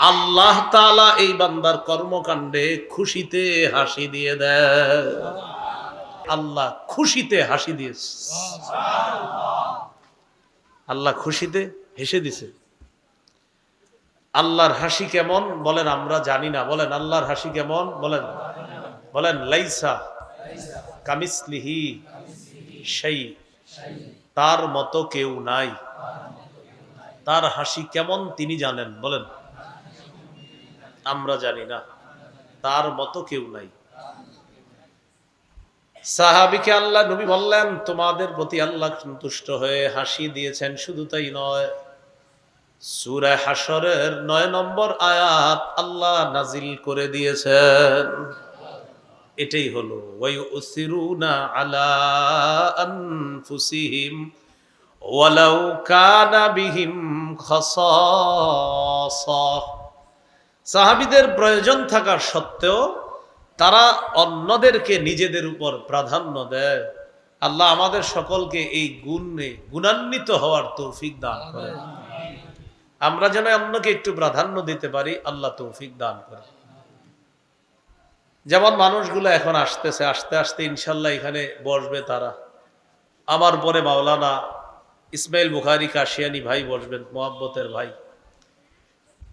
আল্লাহ তাআলা এই বান্দার কর্মকাণ্ডে খুশিতে হাসি দিয়ে দেয় আল্লাহ খুশিতে হাসি দিয়েছে। আল্লাহ খুশিতে হেসে দিছে। আল্লাহর হাসি কেমন? বলেন, আমরা জানি না। বলেন, আল্লাহর হাসি কেমন? বলেন বলেন, লাইসা কামিসলিহি সেই তার মতো কেউ নাই। তার হাসি কেমন তিনি জানেন? বলেন। আমরা জানি না। তার মতো কেউ নাই। সাহাবিকে আল্লাহ নবী বললেন, তোমাদের প্রতি আল্লাহ সন্তুষ্ট হয়ে হাসি দিয়েছেন, শুধু তাই নয়। সুরা হাসরের নয় নম্বর আয়াত আল্লাহ নাজিল করে দিয়েছেন। এটাই হলো, ওয়ায়ুসিরুনা আলা আনফুসিহিম, ওয়ালাউ বিহিম সাহাবীদের প্রয়োজন থাকা সত্ত্বেও তারা অন্যদেরকে নিজেদের উপর প্রাধান্য দেয়। আল্লাহ আমাদের সকলকে এই গুণে গুণান্বিত হওয়ার তৌফিক দান করে আমরা যেন অন্যকে একটু প্রাধান্য দিতে পারি, আল্লাহ তৌফিক দান করে যেমন মানুষগুলো এখন আসতেছে, আসতে আসতে ইনশাল্লাহ এখানে বসবে তারা। আমার পরে মাওলানা ইসমাইল বুখারি কাশিয়ানি ভাই বসবেন, মোহাব্বতের ভাই।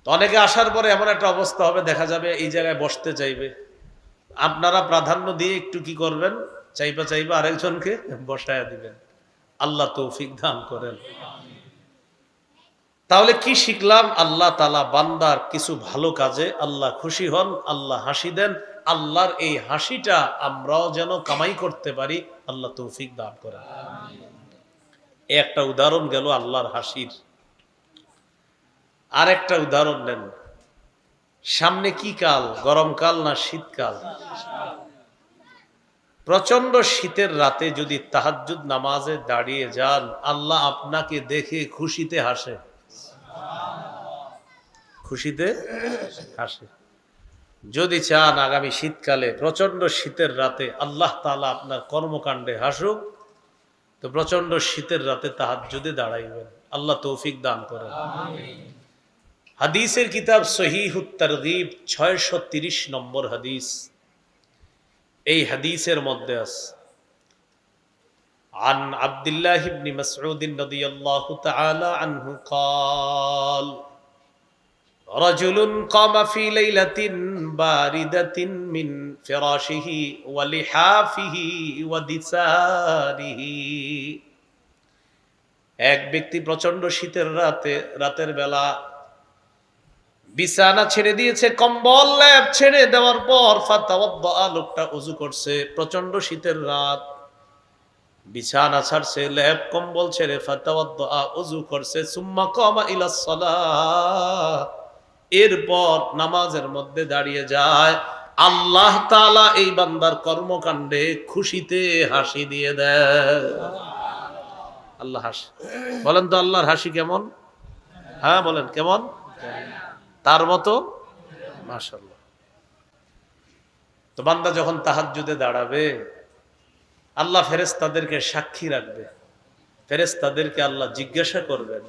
তো অনেকে আসার পরে এমন একটা অবস্থা হবে, দেখা যাবে এই জায়গায় বসতে চাইবে। আপনারা প্রাধান্য দিয়ে একটু কি করবেন? চাইবা চাইবা আরেকজনকে বসায়া দিবেন। আল্লাহ তৌফিক দান করেন। তাহলে কি শিখলাম? আল্লাহ তালা বান্দার কিছু ভালো কাজে আল্লাহ খুশি হন, আল্লাহ হাসি দেন। আল্লাহর এই হাসিটা আমরাও যেন কামাই করতে পারি, আল্লাহ তৌফিক দান করেন। একটা উদাহরণ গেল আল্লাহর হাসির। আর একটা উদাহরণ নেন। সামনে কি কাল গরমকাল না শীতকাল প্রচণ্ড শীতের রাতে যদি তাহাজ্জুদ নামাজে দাঁড়িয়ে যান, আল্লাহ আপনাকে দেখে খুশিতে হাসে। খুশিতে হাসে। যদি চান আগামী শীতকালে প্রচণ্ড শীতের রাতে আল্লাহ তালা আপনার কর্মকাণ্ডে হাসুক, তো প্রচণ্ড শীতের রাতে তাহাজ্জুদে দাঁড়াইবেন। আল্লাহ তৌফিক দান করেন। হাদিসের কিতাব সহিহুত তারগিব ছয়শো তিরিশ নম্বর হাদিস এই হাদিসের মধ্যে আছে عن عبد الله بن مسعود رضي الله تعالى عنه قال رجل قام في ليلة باردة من فراشه ولحافه ودساره এক ব্যক্তি প্রচন্ড শীতের রাতে রাতের বেলা বিছানা ছেড়ে দিয়েছে, কম্বল, ল্যাব ছেড়ে দেওয়ার পর ফাতাওয়াদ্দা লোকটা উজু করছে প্রচণ্ড শীতের রাত। বিছানা ছাড়ছে, ল্যাব, কম্বল ছেড়ে ফাতাওয়াদ্দা উজু করছে, সুম্মা কামা ইলা সালাহ। এরপর নামাজের মধ্যে দাঁড়িয়ে যায়। আল্লাহ তাআলা এই বান্দার কর্মকাণ্ডে খুশিতে হাসি দিয়ে দেয়। আল্লাহ হাসি। বলেন তো আল্লাহর হাসি কেমন? হ্যাঁ বলেন, কেমন? তার মতো? মাশাল্লাহ তো বান্দা যখন তাহাজ্জুদে দাঁড়াবে, আল্লাহ ফেরেস তাদেরকে সাক্ষী রাখবে। ফেরেস তাদেরকে আল্লাহ জিজ্ঞাসা করবেন,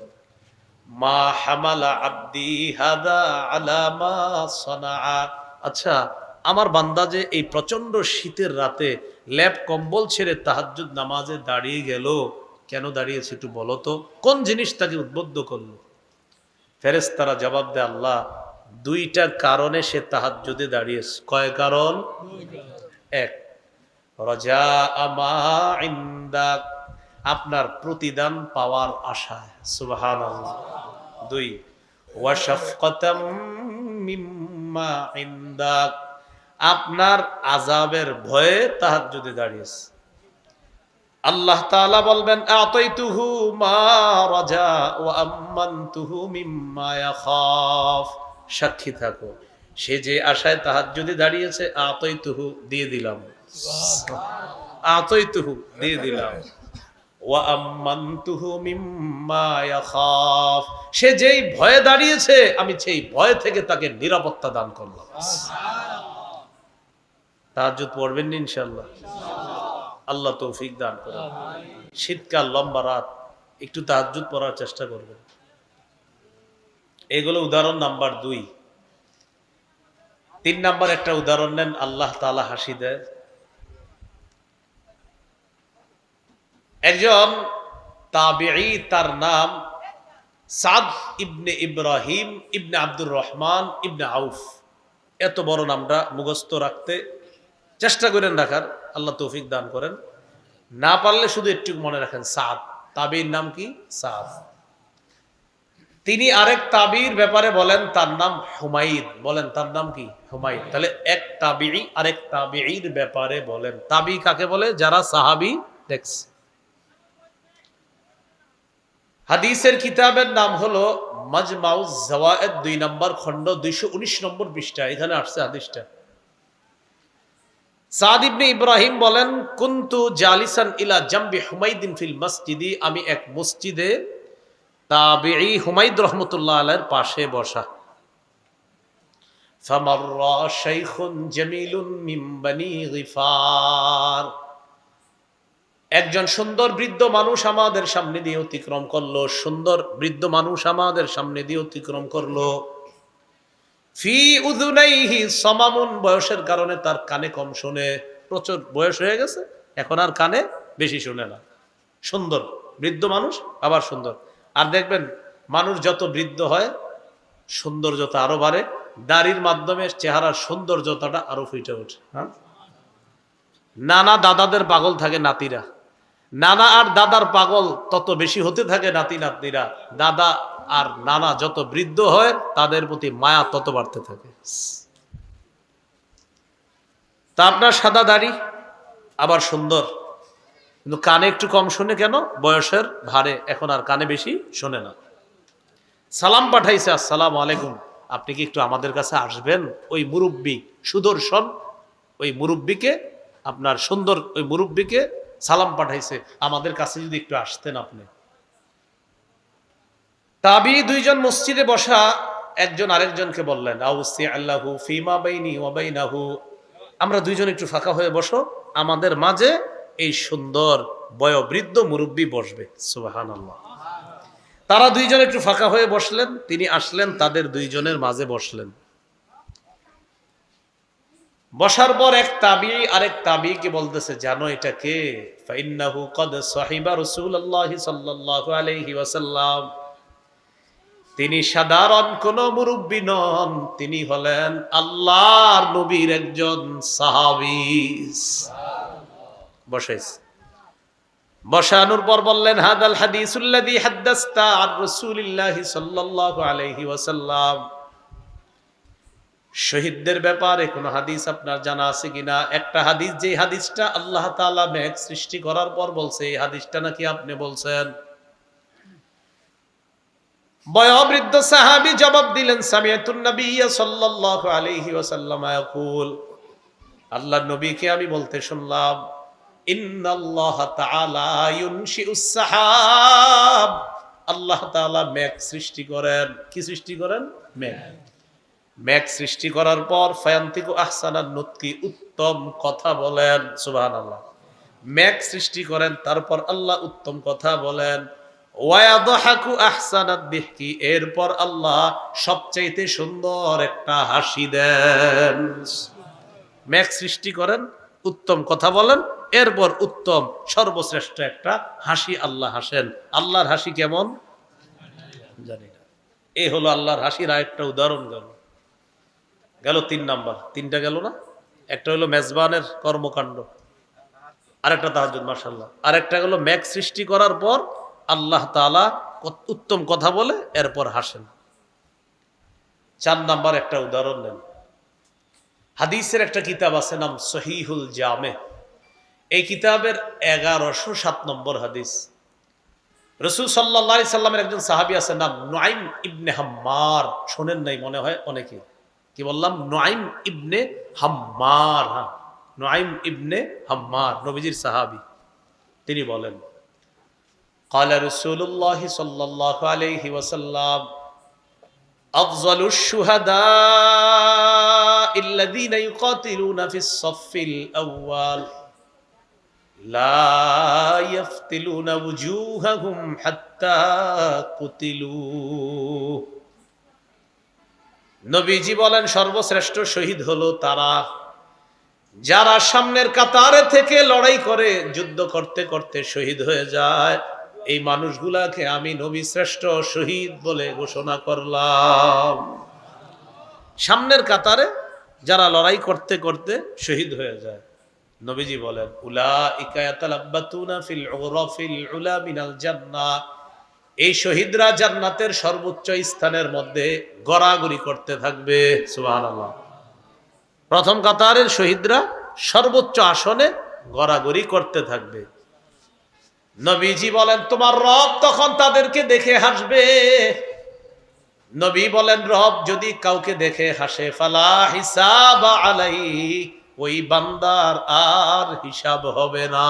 মা হামালা আব্দি হাদা আলামা সনা আচ্ছা আমার বান্দা যে এই প্রচণ্ড শীতের রাতে ল্যাব কম্বল ছেড়ে তাহাজ্জুদ নামাজে দাঁড়িয়ে গেল, কেন দাঁড়িয়েছে একটু বলো তো? কোন জিনিস তাকে উদ্বুদ্ধ করল? ফেরেস্তারা জবাব দেয়, আল্লাহ, দুইটা কারণে সে তাহার যদি দাঁড়িয়েছে কয় কারণ? এক রজা আমা আপনার প্রতিদান পাওয়ার আশায়। সুবহান দুই, ওয়াশাফকাতাম মিম্মা আপনার আজাবের ভয়ে তাহাজ্জুদে দাঁড়িয়েছে। আল্লাহ তাআলা বলবেন আতাইতুহু মা রাজা ওয়া মিম্মা ইয়াখাফ। সাক্ষী থাকো। সে যে আশায় তাহাজ্জুদে দাঁড়িয়েছে আতাইতুহু দিয়ে দিলাম। আতাইতুহু দিয়ে দিলাম। ওয়া আম্মানতুহু মিম্মা ইয়াখাফ। সে যেই ভয়ে দাঁড়িয়েছে আমি সেই ভয় থেকে তাকে নিরাপত্তা দান করলাম। তাহাজ্জুদ পড়বেন ইনশাআল্লাহ। আল্লাহ তৌফিক দান করে শীতকাল, লম্বা রাত, একটু তাহাজুদ পড়ার চেষ্টা করবেন। এগুলো উদাহরণ নাম্বার দুই। তিন নাম্বার একটা উদাহরণ নেন, আল্লাহ তালা হাসি দেয়। একজন তাবিঈ, তার নাম সাদ ইবনে ইব্রাহিম ইবনে আব্দুর রহমান ইবনে আউফ। এত বড় নামটা মুখস্থ রাখতে চেষ্টা করেন রাখার। আল্লাহ তৌফিক দান করেন। না পারলে শুধু একটু মনে রাখেন, সাদ। তাবির নাম কি? সাদ। তিনি আরেক তাবির ব্যাপারে বলেন, তার নাম হুমাইদ বলেন, তার নাম কি? হুমাইদ তাহলে এক তাবিই আরেক তাবির ব্যাপারে বলেন। তাবি কাকে বলে? যারা সাহাবি দেখছে। হাদিসের কিতাবের নাম হলো মাজমাউজ জাওয়ায়েদ, দুই নম্বর খণ্ড, দুইশো উনিশ নম্বর পৃষ্ঠা। এখানে আসছে হাদিসটা। সাদ ইবনে ইব্রাহিম বলেন, কুন্তু জালিসান ইলা জাম্বি হুমাইদিন ফিল মসজিদি। আমি এক মসজিদে তাবিঈ হুমাইদ রহমতুল্লাহ আলাইয়ের পাশে বসা। ফামাররা শাইখুন জামিলুন মিন গিফার। একজন সুন্দর বৃদ্ধ মানুষ আমাদের সামনে দিয়ে অতিক্রম করল, সুন্দর বৃদ্ধ মানুষ আমাদের সামনে দিয়ে অতিক্রম করল। ফি উদুনাইহি সমামুন, বয়সের কারণে তার কানে কম শুনে। প্রচুর বয়স হয়ে গেছে, এখন আর কানে বেশি শুনে না। সুন্দর, বৃদ্ধ মানুষ, আবার সুন্দর। আর দেখবেন, মানুষ যত বৃদ্ধ হয়, সৌন্দর্যতা আরও বাড়ে, দাড়ির মাধ্যমে চেহারার সৌন্দর্যতাটা আরও ফুটে ওঠে হ্যাঁ? নানা দাদাদের পাগল থাকে নাতিরা। নানা আর দাদার পাগল, তত বেশি হতে থাকে নাতি নাতনিরা দাদা আর নানা যত বৃদ্ধ হয়, তাদের প্রতি মায়া তত বাড়তে থাকে। তা আপনার সাদা দাড়ি আবার সুন্দর। কিন্তু কানে একটু কম শুনে কেন? বয়সের ভারে এখন আর কানে বেশি শোনে না। সালাম পাঠাইছে, আসসালাম আলাইকুম। আপনি কি একটু আমাদের কাছে আসবেন? ওই মুরব্বী সুদর্শন, ওই মুরব্বীকে, আপনার সুন্দর ওই মুরব্বীকে সালাম পাঠাইছে। আমাদের কাছে যদি একটু আসতেন আপনি। তাবি দুইজন মসজিদে বসা একজন আরেকজনকে বললেন, আউসি আল্লাহু ফিমা বাইনি ওয়াবাইনাহু আমরা দুইজন একটু ফাঁকা হয়ে বসো, আমাদের মাঝে এই সুন্দর বয়োবৃদ্ধ মুরব্বী বসবে। সুবাহান তারা দুইজন একটু ফাঁকা হয়ে বসলেন, তিনি আসলেন, তাদের দুইজনের মাঝে বসলেন। বসার পর এক তাবি, আরেক তাবি কে বলতেছে, জানো এটা কে? ফাইন্নাহু কদ সাহিবা রাসূলুল্লাহি সাল্লাল্লাহু আলাইহি ওয়াসাল্লাম। তিনি সাধারণ কোন মুরব্বী নন, তিনি হলেন আল্লাহর নবীর একজন সাহাবী। বসাইছে বসানোর পর বললেন, হাদাল হাদিসুল্লাযী হাদ্দাসতা আর রাসূলিল্লাহি সাল্লাল্লাহু আলাইহি ওয়াসাল্লাম। শহীদদের ব্যাপারে কোন হাদিস আপনার জানা আছে কিনা? একটা হাদিস, যে হাদিসটা আল্লাহ তাআলা মেঘ সৃষ্টি করার পর বলছে, এই হাদিসটা নাকি আপনি বলছেন? বয়োবৃদ্ধ সাহাবী জবাব দিলেন, সামিয়াতুন নবিয়্য সাল্লাল্লাহু আলাইহি ওয়াসাল্লাম ইয়াকুল আল্লাহর নবীকে আমি বলতে শুনলাম, ইন্নাল্লাহ তাআলা ইউনশিউস সাহাব। আল্লাহ তাআলা মেঘ সৃষ্টি করেন। কি সৃষ্টি করেন? মেঘ। মেঘ সৃষ্টি করার পর ফায়ান্তিকু আহসানান নুতকি, উত্তম কথা বলেন, সুবহানাল্লাহ। মেঘ সৃষ্টি করেন, তারপর আল্লাহ উত্তম কথা বলেন। এরপর আল্লাহ সবচাইতে সুন্দর একটা হাসি দেন। মেঘ সৃষ্টি করেন উত্তম কথা বলেন এরপর উত্তম সর্বশ্রেষ্ঠ একটা হাসি আল্লাহ হাসেন। আল্লাহর হাসি কেমন? জানি না। এই হলো আল্লাহর হাসির আরেকটা উদাহরণ গেল। গেল তিন নাম্বার। তিনটা গেল না? একটা হলো মেজবানের কর্মকাণ্ড। আরেকটা তাহাজুদ মাসাল্লাহ আরেকটা গেল ম্যাক সৃষ্টি করার পর আল্লাহ তালা উত্তম কথা বলে, এরপর হাসেন। চার নাম্বার একটা উদাহরণ নেন। হাদিসের একটা কিতাব আছে, নাম সহিহুল জামে। এই কিতাবের এগারোশো সাত নম্বর হাদিস। রসুল সাল্লা সাল্লামের একজন সাহাবি আছে, নাম নাইম ইবনে হাম্মার। শোনেন নাই, মনে হয় অনেকে। কি বললাম? নাইম ইবনে হাম্মার হ্যাঁ। নাইম ইবনে হাম্মার, নবীজির সাহাবি। তিনি বলেন قال رسول الله صلى الله عليه وسلم أفضل الشهداء الذين يقاتلون في الصف الأول لا يفتلون وجوههم حتى قتلوا নবীজি বলেন সর্বশ্রেষ্ঠ শহীদ হলো তারা যারা সামনের কাতারে থেকে লড়াই করে যুদ্ধ করতে করতে শহীদ হয়ে যায় এই মানুষগুলাকে আমি নবী শ্রেষ্ঠ শহীদ বলে ঘোষণা করলাম। সামনের কাতারে যারা লড়াই করতে করতে শহীদ হয়ে যায়, নবীজি বলেন উলা ইকায়াতালাব্বাতুনা ফিল উরাফিল উলা মিনাল জান্নাহ এই শহীদরা জান্নাতের সর্বোচ্চ স্থানের মধ্যে গড়াগড়ি করতে থাকবে, সুবহানাল্লাহ। প্রথম কাতারের শহীদরা সর্বোচ্চ আসনে গড়াগড়ি করতে থাকবে। নবীজি বলেন, তোমার রব তখন তাদেরকে দেখে হাসবে। নবী বলেন, রব যদি কাউকে দেখে হাসে, ফালা হিসাব আলাই ওই বান্দার আর হিসাব হবে না।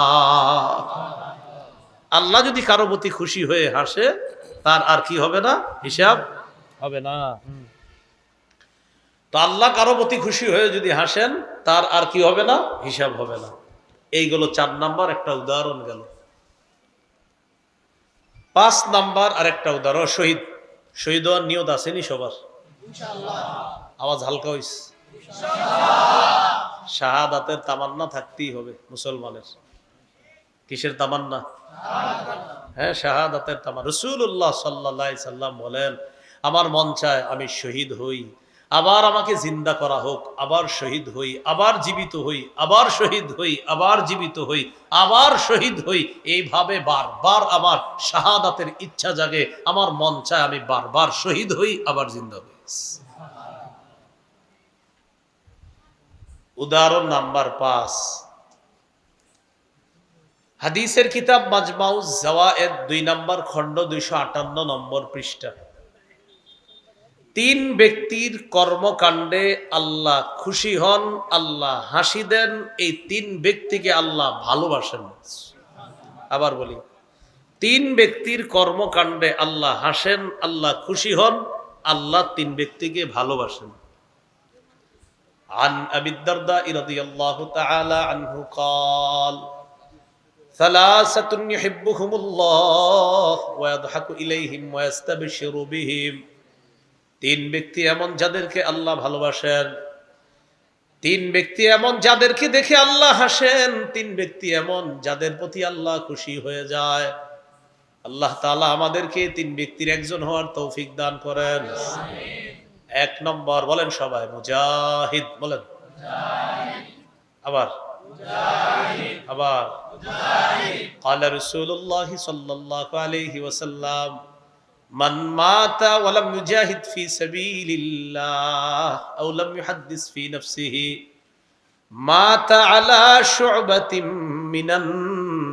আল্লাহ যদি কারও প্রতি খুশি হয়ে হাসে, তার আর কি হবে না? হিসাব হবে না। তো আল্লাহ কারও প্রতি খুশি হয়ে যদি হাসেন, তার আর কি হবে না? হিসাব হবে না। এইগুলো চার নাম্বার একটা উদাহরণ গেল। পাঁচ নাম্বার আরেকটা উদাহরণ শহীদ। শহীদ হওয়ার নিয়ত আসেনি সবার? আওয়াজ হালকা হইস। শাহাদাতের তামান্না থাকতেই হবে মুসলমানের। কিসের তামান্না? হ্যাঁ শাহাদাতের তামান রসুল্লাহ সাল্লাহ সাল্লাম বলেন আমার মন চায় আমি শহীদ হই। আবার আমাকে জিন্দা করা হোক, আবার শহীদ হই, আবার জীবিত হই, আবার শহীদ হই, আবার জীবিত হই, আবার শহীদ হই, এইভাবে বারবার আমার শাহাদাতের ইচ্ছা জাগে, আমার মন চায় আমি বারবার শহীদ হই, আবার জিন্দা হই। উদাহরণ নাম্বার পাঁচ। হাদিসের কিতাব মাজমাউজ জাওয়ায়েদ, দুই নম্বর খণ্ড, দুইশো আটান্ন নম্বর পৃষ্ঠা। তিন ব্যক্তির কর্মকাণ্ডে আল্লাহ খুশি হন আল্লাহ হাসি দেন এই তিন ব্যক্তিকে আল্লাহ ভালোবাসেন আবার বলি তিন ব্যক্তির কর্মকাণ্ডে আল্লাহ হাসেন আল্লাহ খুশি হন আল্লাহ তিন ব্যক্তিকে ভালোবাসেন عن أبي الدرداء رضي الله تعالى عنه قال ثلاثة يحبهم الله ويضحك إليهم ويستبشر بهم তিন ব্যক্তি এমন যাদেরকে আল্লাহ ভালোবাসেন তিন ব্যক্তি এমন যাদেরকে দেখে আল্লাহ হাসেন তিন ব্যক্তি এমন যাদের প্রতি আল্লাহ খুশি হয়ে যায় আল্লাহ তাআলা আমাদেরকে তিন ব্যক্তির একজন হওয়ার তৌফিক দান করেন এক নম্বর বলেন সবাই মুজাহিদ বলেন আবার আবার قال رسول الله صلى الله عليه وسلم মান মাতা ফি মাতা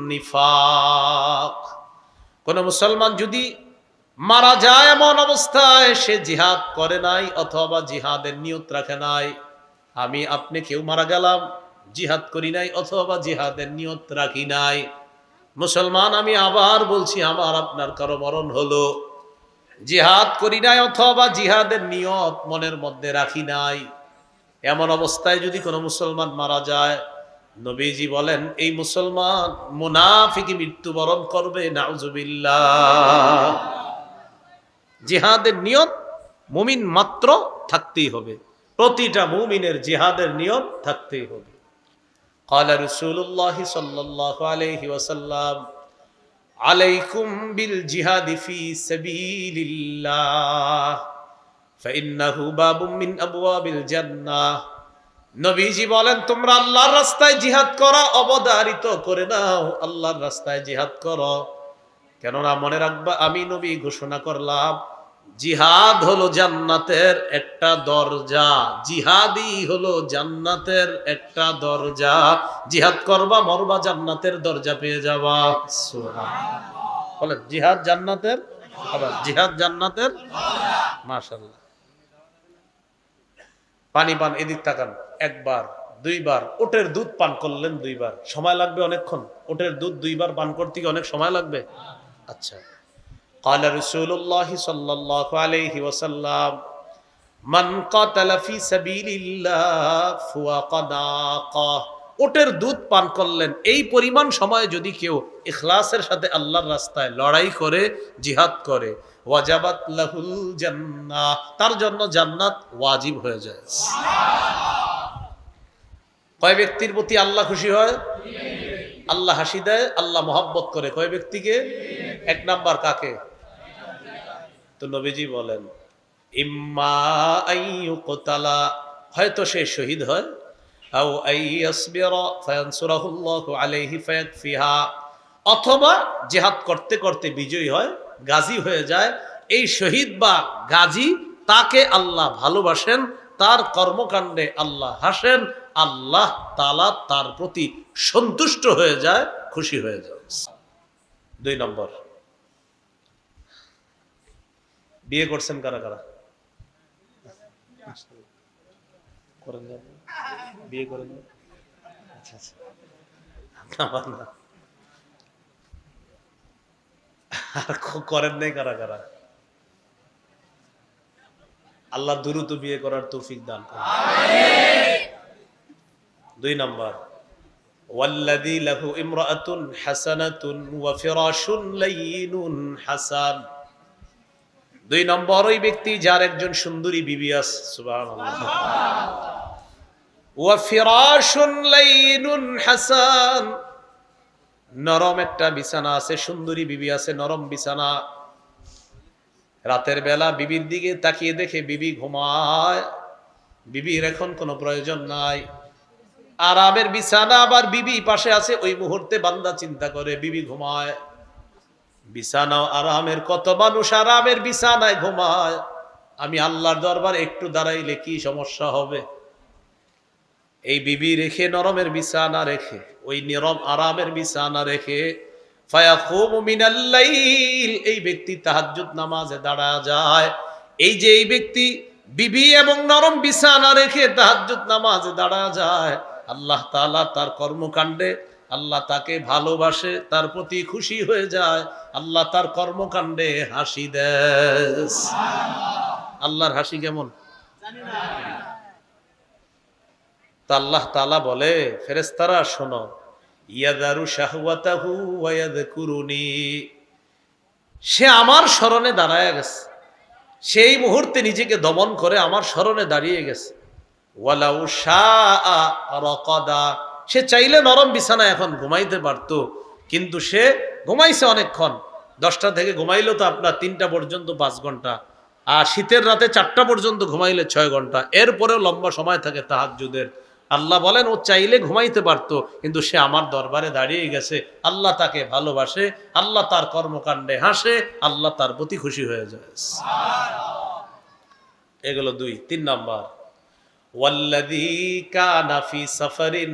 নিফাক। কোন মুসলমান যদি মারা যায় এমন অবস্থায়, সে জিহাদ করে নাই অথবা জিহাদের নিয়ত রাখে নাই। আমি, আপনি কেউ মারা গেলাম, জিহাদ করি নাই অথবা জিহাদের নিয়ত রাখি নাই। মুসলমান, আমি আবার বলছি, আমার আপনার কারও মরণ হলো। জিহাদ করি নাই অথবা জিহাদের নিয়ত মনের মধ্যে রাখি নাই এমন অবস্থায় যদি কোনো মুসলমান মারা যায় নবীজি বলেন এই মুসলমান মুনাফিকি মৃত্যুবরণ করবে নাউজুবিল্লাহ জিহাদের নিয়ত মুমিন মাত্র থাকতেই হবে প্রতিটা মুমিনের জিহাদের নিয়ত থাকতেই হবে قال رسول الله صلى الله عليه وسلم আলাইকুম বিল জিহাদি ফি সাবিলিল্লাহ, ফাইন্নাহু باب من আবওয়াবিল জান্নাহ। নবীজি বলেন, তোমরা আল্লাহর রাস্তায় জিহাদ করা অবদারিত করে নাও, আল্লাহর রাস্তায় জিহাদ করো। কেননা মনে রাখবা, আমি নবী ঘোষণা করলাম জিহাদ হলো জান্নাতের একটা দরজা। জিহাদি হলো জান্নাতের একটা দরজা। জিহাদ করবা, মরবা, জান্নাতের দরজা পেয়ে যাবা। বলেন, জিহাদ জান্নাতের? আবার, জিহাদ জান্নাতের? মাশাল্লাহ পানি পান, এদিক তাকান। একবার, দুইবার, ওটের দুধ পান করলেন দুইবার। সময় লাগবে অনেকক্ষণ। ওটের দুধ দুইবার পান করতে অনেক সময় লাগবে? আচ্ছা। قال رسول الله صلى الله عليه وسلم من قتل في سبيل الله فوق ناقه ওটের দুধ পান করলেন এই পরিমাণ সময় যদি কেউ ইখলাসের সাথে আল্লাহর রাস্তায় লড়াই করে জিহাদ করে ওয়াজাবাত লাহুল জান্নাহ তার জন্য জান্নাত ওয়াজিব হয়ে যায় কয় ব্যক্তির প্রতি আল্লাহ খুশি হয় আল্লাহ হাসি দেয় আল্লাহ মহব্বত করে কয় ব্যক্তিকে এক নাম্বার কাকে তো নবীজি বলেন, ইম্মা আইয়ুকতালা হয়তো সে শহীদ হয়। আও আলাইহি ফায়াকফিহা। অথবা জিহাদ করতে করতে বিজয়ী হয়, গাজী হয়ে যায়। এই শহীদ বা গাজী তাকে আল্লাহ ভালোবাসেন, তার কর্মকাণ্ডে আল্লাহ হাসেন, আল্লাহ তালা তার প্রতি সন্তুষ্ট হয়ে যায়, খুশি হয়ে যায়। দুই নম্বর। বিয়ে করছেন কারা কারা করেন না? বিয়ে করেন না? আচ্ছা আচ্ছা আমার না। আর ক- করেন নাই কারা কারা আল্লাহ দ্রুত বিয়ে করার তৌফিক দান করেন দুই নম্বর والذي له امرأة حسنة وفراش لين حسن দুই নম্বর ওই ব্যক্তি যার একজন সুন্দরী বিবি হাসান। নরম একটা বিছানা আছে, সুন্দরী বিবি আছে, নরম বিছানা। রাতের বেলা বিবির দিকে তাকিয়ে দেখে বিবি ঘুমায়। বিবির এখন কোনো প্রয়োজন নাই। আরামের বিছানা আবার বিবি পাশে আছে, ওই মুহূর্তে বান্দা চিন্তা করে, বিবি ঘুমায়। বিছানা আরামের, কত মানুষ আরামের বিছানায় ঘুমায়। আমি আল্লাহর দরবার একটু দাঁড়াইলে কি সমস্যা হবে? এই বিবি রেখে, নরমের বিছানা রেখে, ওই নিরম আরামের বিছানা রেখে এই ব্যক্তি তাহাজ্জুদ নামাজে দাঁড়া যায়। এই যে এই ব্যক্তি বিবি এবং নরম বিছানা রেখে তাহাজ্জুদ নামাজে দাঁড়া যায়, আল্লাহ তাআলা তার কর্মকাণ্ডে আল্লাহ তাকে ভালোবাসে, তার প্রতি খুশি হয়ে যায়, আল্লাহ তার কর্মকাণ্ডে হাসি দেয়। আল্লাহর হাসি কেমন? আল্লাহ তাআলা বলে, ফেরেশতারা, শোনো, ইয়াদারু শাহওয়াতাহু সে আমার স্মরণে দাঁড়ায় গেছে। সেই মুহূর্তে নিজেকে দমন করে আমার স্মরণে দাঁড়িয়ে গেছে। ওয়ালাউ রাকাদা সে চাইলে নরম বিছানা এখন ঘুমাইতে পারত, কিন্তু সে ঘুমাইছে অনেকক্ষণ। দশটা থেকে ঘুমাইলো তো আপনার তিনটা পর্যন্ত পাঁচ ঘণ্টা, আর শীতের রাতে চারটা পর্যন্ত ঘুমাইলে ছয় ঘণ্টা। এরপরেও লম্বা সময় থাকে তাহাজ্জুদের। আল্লাহ বলেন, ও চাইলে ঘুমাইতে পারতো, কিন্তু সে আমার দরবারে দাঁড়িয়ে গেছে। আল্লাহ তাকে ভালোবাসে, আল্লাহ তার কর্মকাণ্ডে হাসে, আল্লাহ তার প্রতি খুশি হয়ে যায়। এগুলো দুই। তিন নাম্বার ওয়াল্লাযী কানা ফি সাফারিন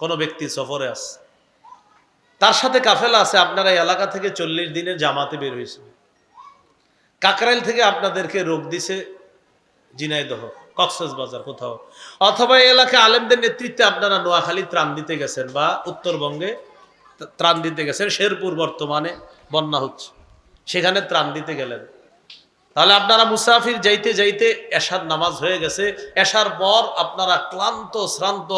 কোন ব্যক্তি সফরে আছে, তার সাথে কাফেলা আছে, আপনারা এই এলাকা থেকে চল্লিশ দিনের জামাতে বের হয়েছে। কাকরাইল থেকে আপনাদেরকে রোগ দিছে ঝিনাইদহ কক্সেস বাজার কোথাও। অথবা এই এলাকায় আলেমদের নেতৃত্বে আপনারা নোয়াখালী ত্রাণ দিতে গেছেন বা উত্তরবঙ্গে ত্রাণ দিতে গেছেন, শেরপুর বর্তমানে বন্যা হচ্ছে, সেখানে ত্রাণ দিতে গেলেন। তাহলে আপনারা মুসাফির যাইতে যাইতে এশার নামাজ হয়ে গেছে। এশার পর আপনারা ক্লান্ত, শ্রান্ত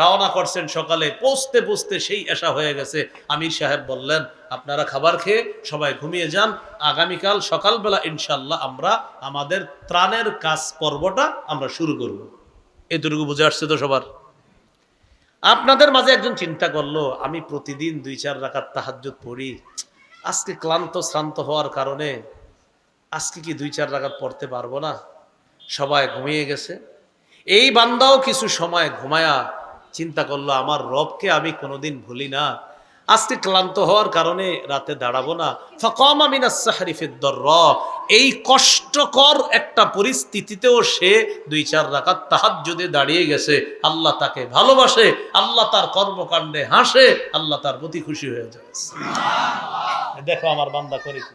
রওনা করছেন সকালে। পৌঁছতে পৌঁছতে সেই এশা হয়ে গেছে। আমির সাহেব বললেন, আপনারা খাবার খেয়ে সবাই ঘুমিয়ে যান। আগামীকাল সকালবেলা ইনশাল্লাহ আমরা আমাদের ত্রাণের কাজ পর্বটা আমরা শুরু করব। এটুকু বুঝে আসছে তো সবার? আপনাদের মাঝে একজন চিন্তা করল, আমি প্রতিদিন দুই চার রাখার তাহাজ্জুদ পড়ি। আজকে ক্লান্ত, শ্রান্ত হওয়ার কারণে আজকে কি দুই, চার রাখাত পড়তে পারব না? সবাই ঘুমিয়ে গেছে। এই বান্দাও কিছু সময় ঘুমায়া চিন্তা করল, আমার রবকে আমি কোনোদিন ভুলি না। আজকে ক্লান্ত হওয়ার কারণে রাতে দাঁড়াবো না। ফকম আমিনা সাহারিফের দর এই কষ্টকর একটা পরিস্থিতিতেও সে দুই, চার রাকাত তাহার যদি দাঁড়িয়ে গেছে। আল্লাহ তাকে ভালোবাসে, আল্লাহ তার কর্মকাণ্ডে হাসে, আল্লাহ তার প্রতি খুশি হয়ে যায়। দেখো আমার বান্দা করে কি।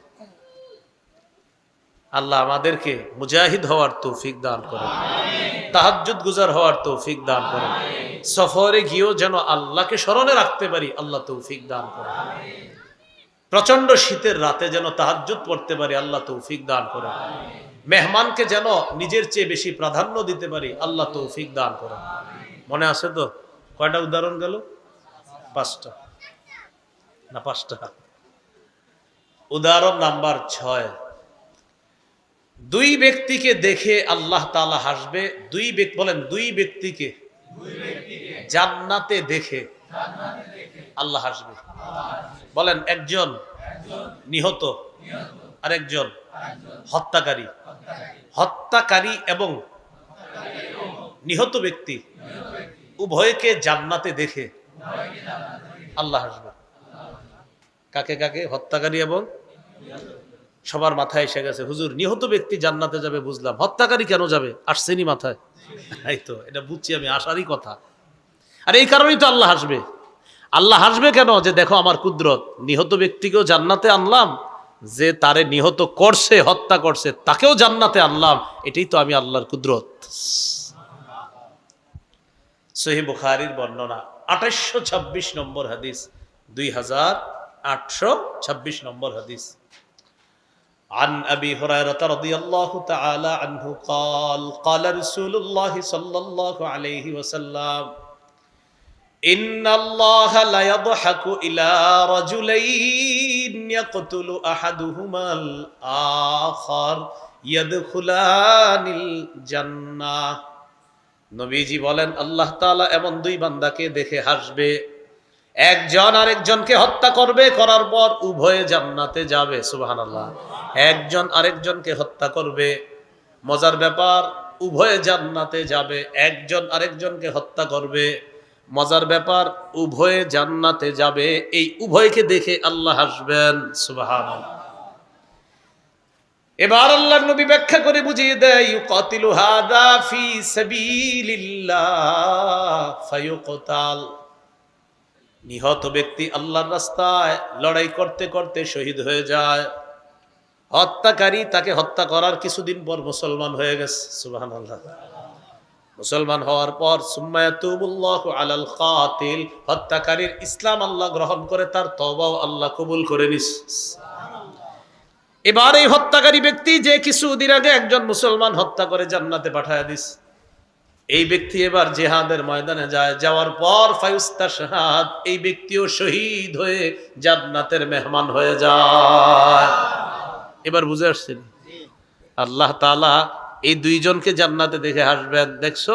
আল্লাহ আমাদেরকে মুজাহিদ হওয়ার তৌফিক দান করেন। তাহাজ্জুদ গুজার হওয়ার তৌফিক দান করেন। সফরে গিয়েও যেন আল্লাহকে স্মরণে রাখতে পারি, আল্লাহ তৌফিক দান করেন। প্রচণ্ড শীতের রাতে যেন তাহাজ্জুদ পড়তে পারি, আল্লাহ তৌফিক দান করেন। মেহমানকে যেন নিজের চেয়ে বেশি প্রাধান্য দিতে পারি, আল্লাহ তৌফিক দান করেন। মনে আছে তো? কয়টা উদাহরণ গেল? পাঁচটা। না, পাঁচটা। উদাহরণ নাম্বার ছয়। দুই ব্যক্তিকে দেখে আল্লাহ তালা হাসবে, দুই ব্যক্তি বলেন, দুই ব্যক্তিকে জান্নাতে দেখে আল্লাহ হাসবে। বলেন, একজন নিহত, আরেকজন হত্যাকারী। হত্যাকারী এবং নিহত ব্যক্তি উভয়কে জান্নাতে দেখে আল্লাহ হাসবে। কাকে কাকে? হত্যাকারী এবং সবার মাথায় এসে গেছে, হুজুর, নিহত ব্যক্তি জান্নাতে যাবে, বুঝলাম। হত্যাকারী কেন যাবে? আসছেনি মাথায়। তো, এটা বুঝছি আমি আসারই কথা। আর এই কারণেই তো আল্লাহ হাসবে। আল্লাহ হাসবে কেন? যে দেখো আমার কুদরত, নিহত ব্যক্তিকেও জান্নাতে আনলাম, যে তারে নিহত করছে, হত্যা করছে, তাকেও জান্নাতে আনলাম, এটাই তো আমি আল্লাহর কুদরত। সহি বুখারির বর্ণনা, আঠাশশো নম্বর হাদিস, দুই হাজার আটশো ছাব্বিশ নম্বর হাদিস। عن أبي هريرة رضي الله تعالى عنه قال قال رسول الله صلى الله عليه وسلم إن الله لا يضحك إلى رجلين يقتل أحدهما الآخر يدخلان الجنة নবীজি বলেন আল্লাহ তাআলা এমন দুই বান্দাকে দেখে হাসবে একজন আরেকজনকে হত্যা করবে, করার পর উভয়ে জান্নাতে যাবে, সুবহানাল্লাহ। একজন আরেকজনকে হত্যা করবে, মজার ব্যাপার, উভয়ে জান্নাতে যাবে, একজন আরেকজনকে হত্যা করবে, মজার ব্যাপার, উভয়ে জান্নাতে যাবে, এই উভয়কে দেখে আল্লাহ হাসবেন, সুবহানাল্লাহ। এবার আল্লাহ নবী ব্যাখ্যা করে বুঝিয়ে দেয়, ইউকাতিলু হাদা ফি সাবিলিল্লাহ, ফায়ুকতাল। নিহত ব্যক্তি আল্লাহর রাস্তায় লড়াই করতে করতে শহীদ হয়ে যায়। হত্যাকারী তাকে হত্যা করার কিছুদিন পর মুসলমান হয়ে গেছে, সুবহানাল্লাহ। মুসলমান হওয়ার পর সুম্মায়াতুবুল্লাহ আলাল কাতিল হত্যাকারীর ইসলাম আল্লাহ গ্রহণ করে তার তওবাও আল্লাহ কবুল করে নিস এবার এই হত্যাকারী ব্যক্তি যে কিছুদিন আগে একজন মুসলমান হত্যা করে জান্নাতে পাঠায় দিস এই ব্যক্তি এবার জেহাদের ময়দানে যায়, যাওয়ার পর ফায়ুস্তা শাহাদ এই ব্যক্তিও শহীদ হয়ে জান্নাতের মেহমান হয়ে যায়। এবার বুঝে আসছেন? আল্লাহ তালা এই দুইজনকে জান্নাতে দেখে হাসবেন। দেখছ,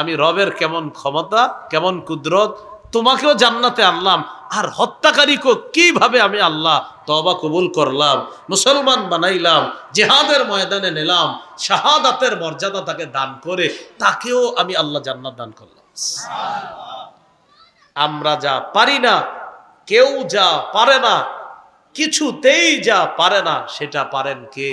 আমি রবের কেমন ক্ষমতা, কেমন কুদরত তোমাকেও জান্নাতে আনলাম। আর হত্যাকারীকে কীভাবে আমি আল্লাহ তবা কবুল করলাম? মুসলমান বানাইলাম, জেহাদের ময়দানে নিলাম, শাহাদাতের মর্যাদা তাকে দান করে, তাকেও আমি আল্লাহ জান্নাত দান করলাম। আমরা যা পারি না, কেউ যা পারে না, কিছুতেই যা পারে না, সেটা পারেন কে?